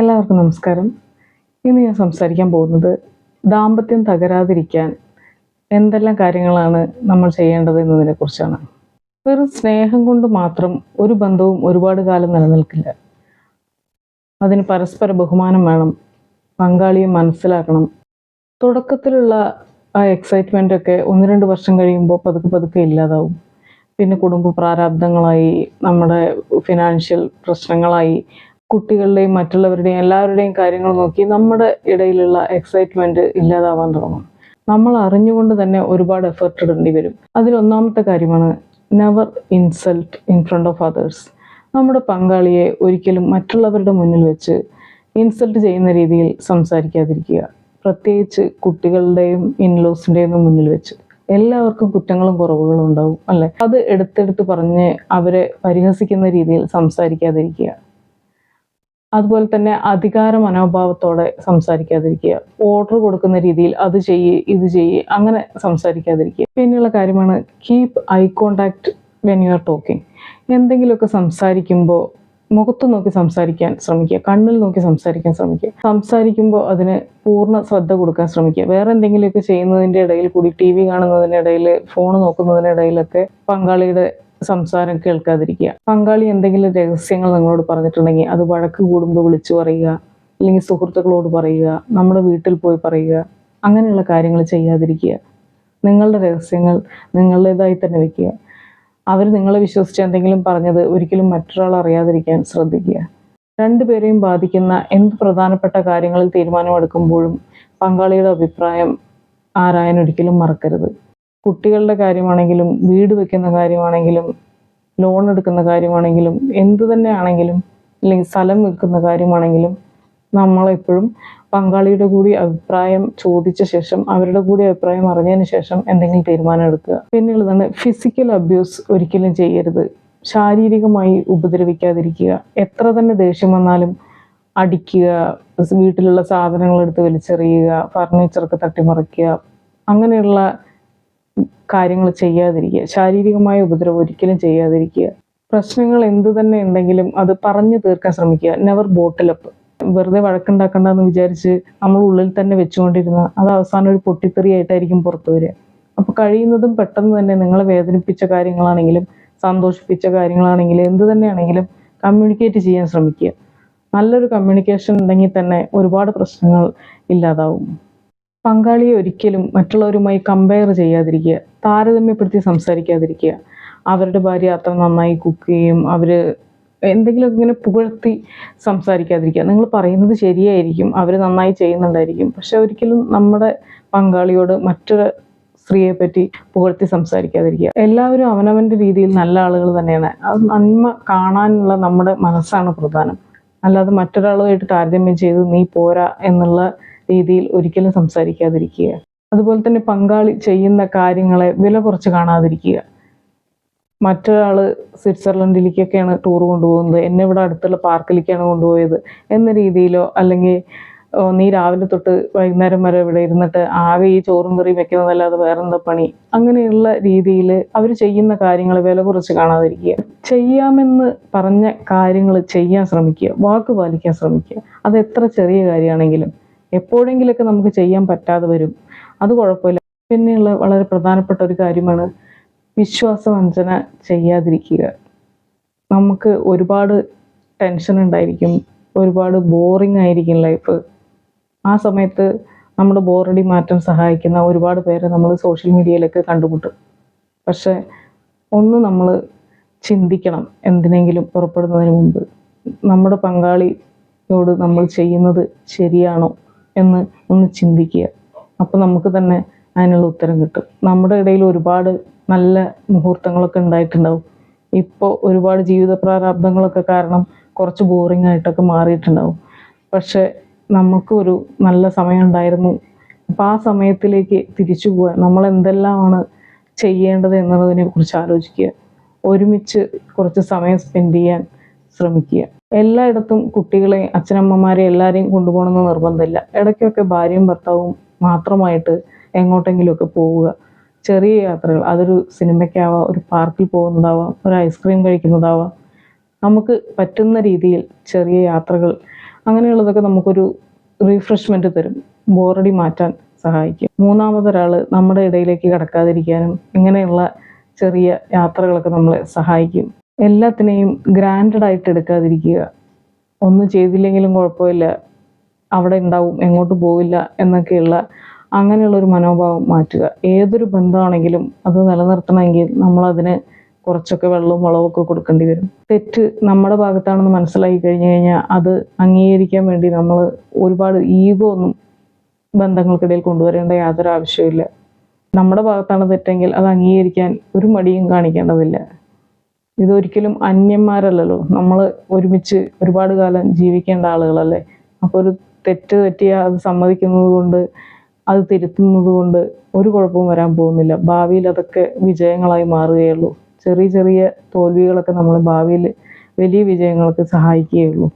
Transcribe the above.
എല്ലാവർക്കും നമസ്കാരം. ഇന്ന് ഞാൻ സംസാരിക്കാൻ പോകുന്നത് ദാമ്പത്യം തകരാതിരിക്കാൻ എന്തെല്ലാം കാര്യങ്ങളാണ് നമ്മൾ ചെയ്യേണ്ടത് എന്നതിനെ കുറിച്ചാണ്. വെറും സ്നേഹം കൊണ്ട് മാത്രം ഒരു ബന്ധവും ഒരുപാട് കാലം നിലനിൽക്കില്ല. അതിന് പരസ്പര ബഹുമാനം വേണം പങ്കാളിയെ മനസ്സിലാക്കണം. തുടക്കത്തിലുള്ള ആ എക്സൈറ്റ്മെന്റ് ഒക്കെ ഒന്ന് രണ്ട് വർഷം കഴിയുമ്പോൾ പതുക്കെ പതുക്കെ ഇല്ലാതാവും. പിന്നെ കുടുംബ പ്രാരാബ്ദങ്ങളായി നമ്മുടെ ഫിനാൻഷ്യൽ പ്രശ്നങ്ങളായി കുട്ടികളുടെയും മറ്റുള്ളവരുടെയും എല്ലാവരുടെയും കാര്യങ്ങൾ നോക്കി നമ്മുടെ ഇടയിലുള്ള എക്സൈറ്റ്മെന്റ് ഇല്ലാതാവാൻ തുടങ്ങും. നമ്മൾ അറിഞ്ഞുകൊണ്ട് തന്നെ ഒരുപാട് എഫേർട്ട് ഇടേണ്ടി വരും. അതിലൊന്നാമത്തെ കാര്യമാണ് never insult in front of others നമ്മുടെ പങ്കാളിയെ ഒരിക്കലും മറ്റുള്ളവരുടെ മുന്നിൽ വെച്ച് ഇൻസൾട്ട് ചെയ്യുന്ന രീതിയിൽ സംസാരിക്കാതിരിക്കുക. പ്രത്യേകിച്ച് കുട്ടികളുടെയും ഇൻലോസിന്റെയും മുന്നിൽ വെച്ച്. എല്ലാവർക്കും കുറ്റങ്ങളും കുറവുകളും ഉണ്ടാവും അല്ലെ? അത് എടുത്തെടുത്ത് പറഞ്ഞ് അവരെ പരിഹസിക്കുന്ന രീതിയിൽ സംസാരിക്കാതിരിക്കുക. അതുപോലെ തന്നെ അധികാര മനോഭാവത്തോടെ സംസാരിക്കാതിരിക്കുക. ഓർഡർ കൊടുക്കുന്ന രീതിയിൽ അത് ചെയ്യ് ഇത് ചെയ്യ് അങ്ങനെ സംസാരിക്കാതിരിക്കുക. പിന്നെയുള്ള കാര്യമാണ് keep eye contact when you are talking എന്തെങ്കിലുമൊക്കെ സംസാരിക്കുമ്പോൾ മുഖത്ത് നോക്കി സംസാരിക്കാൻ ശ്രമിക്കുക കണ്ണിൽ നോക്കി സംസാരിക്കാൻ ശ്രമിക്കുക. സംസാരിക്കുമ്പോൾ അതിന് പൂർണ ശ്രദ്ധ കൊടുക്കാൻ ശ്രമിക്കുക. വേറെ എന്തെങ്കിലുമൊക്കെ ചെയ്യുന്നതിന്റെ ഇടയിൽ കൂടി ടി വി കാണുന്നതിനിടയിൽ ഫോൺ നോക്കുന്നതിനിടയിലൊക്കെ പങ്കാളിയുടെ സംസാരം കേൾക്കാതിരിക്കുക. പങ്കാളി എന്തെങ്കിലും രഹസ്യങ്ങൾ നിങ്ങളോട് പറഞ്ഞിട്ടുണ്ടെങ്കിൽ അത് വഴക്ക് കൂടുമ്പോൾ വിളിച്ചു പറയുക അല്ലെങ്കിൽ സുഹൃത്തുക്കളോട് പറയുക നമ്മുടെ വീട്ടിൽ പോയി പറയുക അങ്ങനെയുള്ള കാര്യങ്ങൾ ചെയ്യാതിരിക്കുക. നിങ്ങളുടെ രഹസ്യങ്ങൾ നിങ്ങളുടേതായി തന്നെ വെക്കുക. അവർ നിങ്ങളെ വിശ്വസിച്ച് എന്തെങ്കിലും പറഞ്ഞത് ഒരിക്കലും മറ്റൊരാൾ അറിയാതിരിക്കാൻ ശ്രദ്ധിക്കുക. രണ്ടുപേരെയും ബാധിക്കുന്ന എന്ത് പ്രധാനപ്പെട്ട കാര്യങ്ങളിൽ തീരുമാനമെടുക്കുമ്പോഴും പങ്കാളിയുടെ അഭിപ്രായം ആരായാൻ ഒരിക്കലും മറക്കരുത്. കുട്ടികളുടെ കാര്യമാണെങ്കിലും വീട് വെക്കുന്ന കാര്യമാണെങ്കിലും ലോൺ എടുക്കുന്ന കാര്യമാണെങ്കിലും എന്തു തന്നെ ആണെങ്കിലും അല്ലെങ്കിൽ സ്ഥലം വിൽക്കുന്ന കാര്യമാണെങ്കിലും നമ്മളെപ്പോഴും പങ്കാളിയുടെ കൂടി അഭിപ്രായം ചോദിച്ച ശേഷം അവരുടെ കൂടി അഭിപ്രായം അറിഞ്ഞതിന് ശേഷം എന്തെങ്കിലും തീരുമാനം എടുക്കുക. പിന്നെയുള്ളതാണ് ഫിസിക്കൽ അബ്യൂസ് ഒരിക്കലും ചെയ്യരുത്. ശാരീരികമായി ഉപദ്രവിക്കാതിരിക്കുക. എത്ര തന്നെ ദേഷ്യം വന്നാലും അടിക്കുക വീട്ടിലുള്ള സാധനങ്ങൾ എടുത്ത് വലിച്ചെറിയുക ഫർണിച്ചറൊക്കെ തട്ടിമറിക്കുക അങ്ങനെയുള്ള കാര്യങ്ങൾ ചെയ്യാതിരിക്കുക ശാരീരികമായ ഉപദ്രവം ഒരിക്കലും ചെയ്യാതിരിക്കുക. പ്രശ്നങ്ങൾ എന്തു തന്നെ ഉണ്ടെങ്കിലും അത് പറഞ്ഞു തീർക്കാൻ ശ്രമിക്കുക. നെവർ ബോട്ടിലപ്പ് വെറുതെ വഴക്കുണ്ടാക്കണ്ടെന്ന് വിചാരിച്ച് നമ്മൾ ഉള്ളിൽ തന്നെ വെച്ചുകൊണ്ടിരുന്ന അത് അവസാനം ഒരു പൊട്ടിത്തെറിയായിട്ടായിരിക്കും പുറത്തു വരിക. അപ്പോൾ കഴിയുന്നതും പെട്ടെന്ന് തന്നെ നിങ്ങളെ വേദനിപ്പിച്ച കാര്യങ്ങളാണെങ്കിലും സന്തോഷിപ്പിച്ച കാര്യങ്ങളാണെങ്കിലും എന്ത് തന്നെയാണെങ്കിലും കമ്മ്യൂണിക്കേറ്റ് ചെയ്യാൻ ശ്രമിക്കുക. നല്ലൊരു കമ്മ്യൂണിക്കേഷൻ ഉണ്ടെങ്കിൽ തന്നെ ഒരുപാട് പ്രശ്നങ്ങൾ ഇല്ലാതാവും. പങ്കാളിയെ ഒരിക്കലും മറ്റുള്ളവരുമായി കമ്പയർ ചെയ്യാതിരിക്കുക താരതമ്യപ്പെടുത്തി സംസാരിക്കാതിരിക്കുക. അവരുടെ ഭാര്യ അത്ര നന്നായി കുക്ക് ചെയ്യും അവർ എന്തെങ്കിലുമൊക്കെ ഇങ്ങനെ പുകഴ്ത്തി സംസാരിക്കാതിരിക്കുക. നിങ്ങൾ പറയുന്നത് ശരിയായിരിക്കും അവർ നന്നായി ചെയ്യുന്നുണ്ടായിരിക്കും. പക്ഷെ ഒരിക്കലും നമ്മുടെ പങ്കാളിയോട് മറ്റൊരു സ്ത്രീയെ പറ്റി പുകഴ്ത്തി സംസാരിക്കാതിരിക്കുക. എല്ലാവരും അവനവന്റെ രീതിയിൽ നല്ല ആളുകൾ തന്നെയാണ്. അത് നന്മ കാണാനുള്ള നമ്മുടെ മനസ്സാണ് പ്രധാനം. അല്ലാതെ മറ്റൊരാളുമായിട്ട് താരതമ്യം ചെയ്ത് നീ പോരാ എന്നുള്ള രീതിയിൽ ഒരിക്കലും സംസാരിക്കാതിരിക്കുക. അതുപോലെ തന്നെ പങ്കാളി ചെയ്യുന്ന കാര്യങ്ങളെ വില കുറച്ച് കാണാതിരിക്കുക. മറ്റൊരാൾ സ്വിറ്റ്സർലൻഡിലേക്കൊക്കെയാണ് ടൂർ കൊണ്ടുപോകുന്നത്. എന്നെ ഇവിടെ അടുത്തുള്ള പാർക്കിലേക്കാണ് കൊണ്ടുപോയത് എന്ന രീതിയിലോ അല്ലെങ്കിൽ നീ രാവിലെ തൊട്ട് വൈകുന്നേരം വരെ ഇവിടെ ഇരുന്നിട്ട് ആകെ ഈ ചോറും കറിയും വെക്കുന്നതല്ലാതെ വേറെന്താ പണി? അങ്ങനെയുള്ള രീതിയിൽ അവർ ചെയ്യുന്ന കാര്യങ്ങൾ വില കുറച്ച് കാണാതിരിക്കുക. ചെയ്യാമെന്ന് പറഞ്ഞ കാര്യങ്ങൾ ചെയ്യാൻ ശ്രമിക്കുക. വാക്ക് പാലിക്കാൻ ശ്രമിക്കുക. അത് എത്ര ചെറിയ കാര്യമാണെങ്കിലും എപ്പോഴെങ്കിലൊക്കെ നമുക്ക് ചെയ്യാൻ പറ്റാതെ വരും. അത് കുഴപ്പമില്ല. പിന്നെയുള്ള വളരെ പ്രധാനപ്പെട്ട ഒരു കാര്യമാണ് വിശ്വാസവഞ്ചന ചെയ്യാതിരിക്കുക. നമുക്ക് ഒരുപാട് ടെൻഷൻ ഉണ്ടായിരിക്കും. ഒരുപാട് ബോറിംഗ് ആയിരിക്കും ലൈഫ് ആ സമയത്ത് നമ്മുടെ ബോറടി മാറ്റാൻ സഹായിക്കുന്ന ഒരുപാട് പേരെ നമ്മൾ സോഷ്യൽ മീഡിയയിലൊക്കെ കണ്ടുമുട്ടും. പക്ഷെ ഒന്ന് നമ്മൾ ചിന്തിക്കണം എന്തിനെങ്കിലും പുറപ്പെടുന്നതിന് മുമ്പ്. നമ്മുടെ പങ്കാളിയോട് നമ്മൾ ചെയ്യുന്നത് ശരിയാണോ? എന്ന് ഒന്ന് ചിന്തിക്കുക. അപ്പോൾ നമുക്ക് തന്നെ അതിനുള്ള ഉത്തരം കിട്ടും. നമ്മുടെ ഇടയിൽ ഒരുപാട് നല്ല മുഹൂർത്തങ്ങളൊക്കെ ഉണ്ടായിട്ടുണ്ടാവും. ഇപ്പോൾ ഒരുപാട് ജീവിത പ്രാരാബ്ദങ്ങളൊക്കെ കാരണം കുറച്ച് ബോറിംഗ് ആയിട്ടൊക്കെ മാറിയിട്ടുണ്ടാവും. പക്ഷേ നമുക്ക് ഒരു നല്ല സമയം ഉണ്ടായിരുന്നു. അപ്പോൾ ആ സമയത്തിലേക്ക് തിരിച്ചു പോകാൻ നമ്മൾ എന്തെല്ലാമാണ് ചെയ്യേണ്ടത് എന്നുള്ളതിനെ കുറിച്ച് ആലോചിക്കുക. ഒരുമിച്ച് കുറച്ച് സമയം സ്പെൻഡ് ചെയ്യാൻ ശ്രമിക്കുക. എല്ലായിടത്തും കുട്ടികളെ അച്ഛനമ്മമാരെ എല്ലാവരെയും കൊണ്ടുപോകണമെന്ന് നിർബന്ധമില്ല. ഇടയ്ക്കൊക്കെ ഭാര്യയും ഭർത്താവും മാത്രമായിട്ട് എങ്ങോട്ടെങ്കിലുമൊക്കെ പോവുക. ചെറിയ യാത്രകൾ അതൊരു സിനിമയ്ക്കാവാം ഒരു പാർക്കിൽ പോകുന്നതാവാം ഒരു ഐസ്ക്രീം കഴിക്കുന്നതാവാം. നമുക്ക് പറ്റുന്ന രീതിയിൽ ചെറിയ യാത്രകൾ അങ്ങനെയുള്ളതൊക്കെ നമുക്കൊരു റീഫ്രഷ്മെന്റ് തരും. ബോറടി മാറ്റാൻ സഹായിക്കും. മൂന്നാമതൊരാൾ നമ്മുടെ ഇടയിലേക്ക് കടക്കാതിരിക്കാനും ഇങ്ങനെയുള്ള ചെറിയ യാത്രകളൊക്കെ നമ്മളെ സഹായിക്കും. എല്ലാത്തിനെയും ഗ്രാൻഡഡ് ആയിട്ട് എടുക്കാതിരിക്കുക. ഒന്നും ചെയ്തില്ലെങ്കിലും കുഴപ്പമില്ല. അവിടെ ഉണ്ടാവും എങ്ങോട്ട് പോവില്ല എന്നൊക്കെയുള്ള അങ്ങനെയുള്ള ഒരു മനോഭാവം മാറ്റുക. ഏതൊരു ബന്ധമാണെങ്കിലും അത് നിലനിർത്തണമെങ്കിൽ നമ്മളതിന് കുറച്ചൊക്കെ വെള്ളവും വളവും ഒക്കെ കൊടുക്കേണ്ടി വരും. തെറ്റ് നമ്മുടെ ഭാഗത്താണെന്ന് മനസ്സിലാക്കി കഴിഞ്ഞു കഴിഞ്ഞാൽ അത് അംഗീകരിക്കാൻ വേണ്ടി നമ്മൾ ഒരുപാട് ഈഗോ ഒന്നും ബന്ധങ്ങൾക്കിടയിൽ കൊണ്ടുവരേണ്ട യാതൊരു ആവശ്യമില്ല നമ്മുടെ ഭാഗത്താണ് തെറ്റെങ്കിൽ അത് അംഗീകരിക്കാൻ ഒരു മടിയും കാണിക്കേണ്ടതില്ല. ഇതൊരിക്കലും അന്യന്മാരല്ലല്ലോ. നമ്മൾ ഒരുമിച്ച് ഒരുപാട് കാലം ജീവിക്കേണ്ട ആളുകളല്ലേ. അപ്പോൾ ഒരു തെറ്റ് പറ്റിയ അത് സമ്മതിക്കുന്നത് കൊണ്ട് അത് തിരുത്തുന്നത് കൊണ്ട് ഒരു കുഴപ്പവും വരാൻ പോകുന്നില്ല. ഭാവിയിൽ അതൊക്കെ വിജയങ്ങളായി മാറുകയുള്ളൂ. ചെറിയ ചെറിയ തോൽവികളൊക്കെ നമ്മൾ ഭാവിയിൽ വലിയ വിജയങ്ങൾക്ക് സഹായിക്കുകയുള്ളൂ.